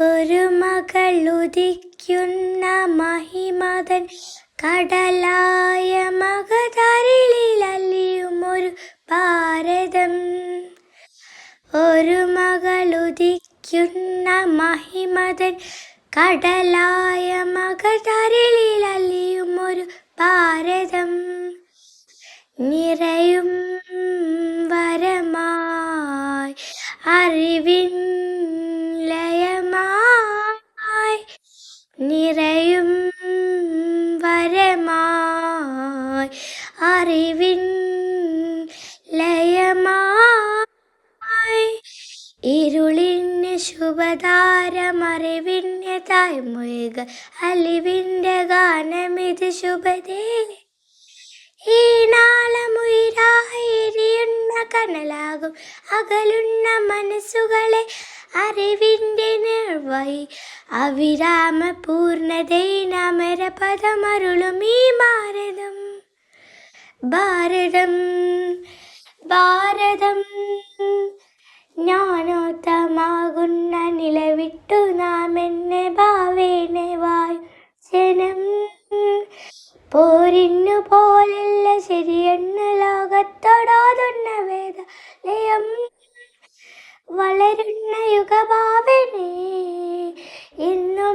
ഒരു മകൾ ഉദിക്കുന്ന മഹിമതൻ കടലായ മകതരിളിൽ ഒരു ഭാരതം. ഒരു മകൾ ഉദിക്കുന്ന മഹിമതൻ കടലായ മകതരിളിൽ ഒരു ഭാരതം. നിറയും വരമായി അറിവിൻ വരമായി അറിവിൻ ലയമായി ഇരുളിന് ശുഭതാരമറിവിന്റെ തായ്മൊഴിക അലിവിന്റെ ഗാനമിത് ശുഭദേ ഈ നാളമുയരായിരിയുന്ന കനലാകും അകലുന്ന മനസ്സുകളെ അറിവിന്റെ നിർവൈ അവിരാമ പദമരുളും ഈ ഭാരതം ഭാരതം ഭാരതം. ജ്ഞാനോത്തമാകുന്ന നിലവിട്ടു നാം എന്നെ ഭാവേനെ വായു ജനം പോരിന്നു പോലല്ല ശരിയെന്ന് ലോകത്തോടാതുന്ന വേദലയം. വളരുന്ന യുഗഭാവനെ ഇന്നുമയുകുന്നു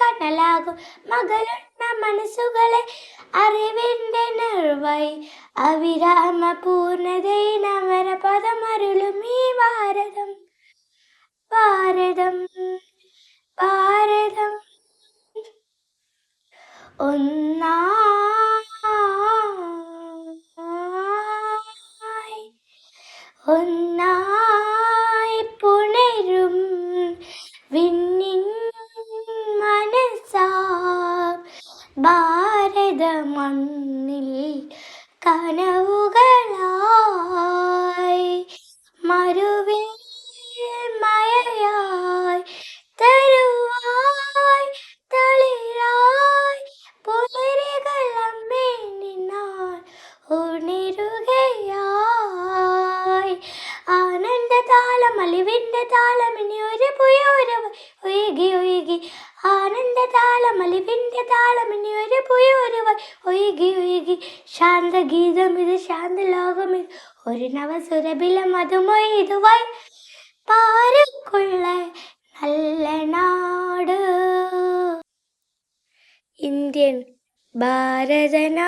കനലാകും മകളുണ്ണ മനസ്സുകളെ അറിവിന്റെ നിർവൈ അവിരാമ പൂർണതൈനമര പദമരുളും ഈ ഭാരത. ഭാരതം ഭാരത മണ്ണിൽ ആനന്ദ താളം അലിവിന്റെ താളം ഇനി ഒരു പുയോരുവ ഒഴുകി ഒഴുകി. ശാന്തഗീതം ഇത് ശാന്ത ലോകം ഇത്. ഒരു നവസുരബിലം അതുമൊയ്തുവായി പാരക്കുള്ള നല്ല നാട്. ഇന്ത്യൻ ഭാരതനാട്.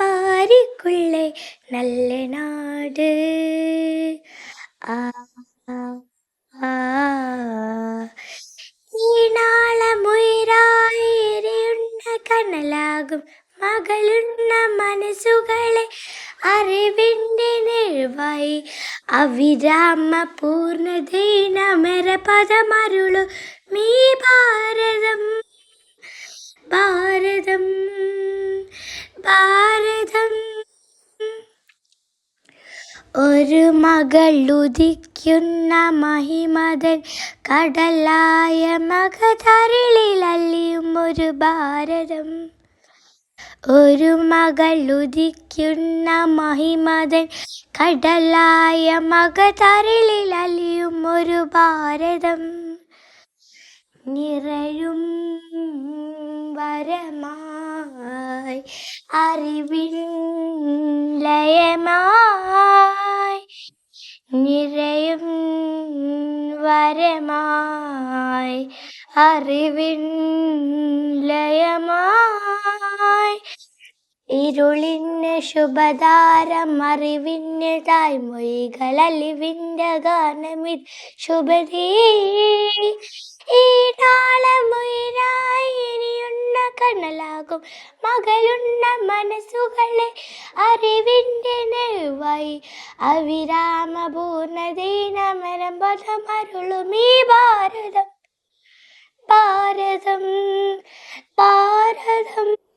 പാരിക്കുള്ളേ നല്ല നാട്. ആ. ആ, ആ. ഈ നാളമുയരായിരുന്ന കനലാകും മകളുന്ന മനസ്സുകളെ അറിവിന്റെ നിർവായി അവിരാമ പൂർണതീനമര പദമരുളു. മീ ഭാരതം ഭാരതം ഭാരതം. ഒരു മകൾ ഉദിക്കുന്ന മഹിമതൻ കടലായ മകതരിളിൽ അലിയും ഒരു ഭാരതം. ഒരു മകൾ ഉദിക്കുന്ന മഹിമതൻ കടലായ മകതരിളിൽ അലിയും ഒരു ഭാരതം. നിറയും വരമായി അറിവിൻ ലയമായി വരമായി അറിവിൻ ലയമായി ഇരുളിന് ശുഭതാരം തായ് മൊയ്കളിവിന്റെ ഗാനമിത് ശുഭദീ ഈ നാളമുയരായി കനലാകും മകളുന്ന മനസ്സുകളെ അറിവിന്റെ നെഴുവായി അവിരാമ പൂർണദീനമരം പദമരുളും ഈ ഭാരതം. ഭാരതം ഭാരതം.